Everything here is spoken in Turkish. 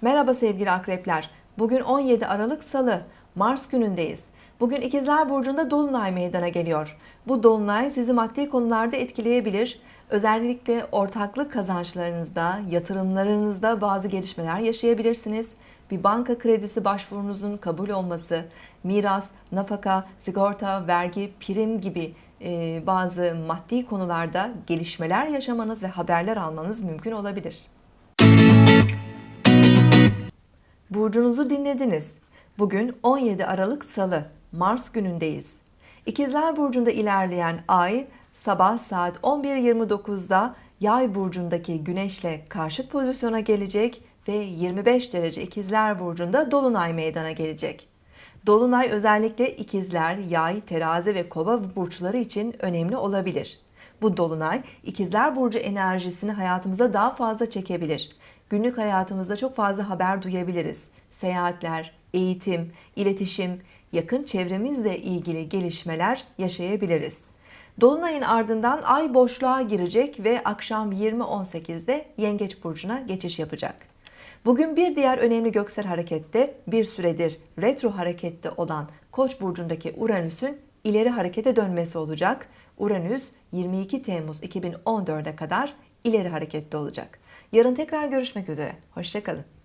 Merhaba sevgili akrepler. Bugün 17 Aralık Salı. Mars günündeyiz. Bugün İkizler Burcu'nda Dolunay meydana geliyor. Bu Dolunay sizi maddi konularda etkileyebilir. Özellikle ortaklık kazançlarınızda, yatırımlarınızda bazı gelişmeler yaşayabilirsiniz. Bir banka kredisi başvurunuzun kabul olması, miras, nafaka, sigorta, vergi, prim gibi e, bazı maddi konularda gelişmeler yaşamanız ve haberler almanız mümkün olabilir. Burcunuzu dinlediniz. Bugün 17 Aralık Salı, Mars günündeyiz. İkizler Burcu'nda ilerleyen ay sabah saat 11.29'da Yay burcundaki Güneş'le karşıt pozisyona gelecek ve 25 derece İkizler Burcu'nda Dolunay meydana gelecek. Dolunay özellikle ikizler, yay, terazi ve kova burçları için önemli olabilir. Bu dolunay ikizler burcu enerjisini hayatımıza daha fazla çekebilir. Günlük hayatımızda çok fazla haber duyabiliriz. Seyahatler, eğitim, iletişim, yakın çevremizle ilgili gelişmeler yaşayabiliriz. Dolunayın ardından ay boşluğa girecek ve akşam 20.18'de Yengeç burcuna geçiş yapacak. Bugün bir diğer önemli göksel harekette bir süredir retro harekette olan Koç burcundaki Uranüs'ün ileri harekete dönmesi olacak. Uranüs 22 Temmuz 2014'e kadar ileri harekette olacak. Yarın tekrar görüşmek üzere. Hoşçakalın.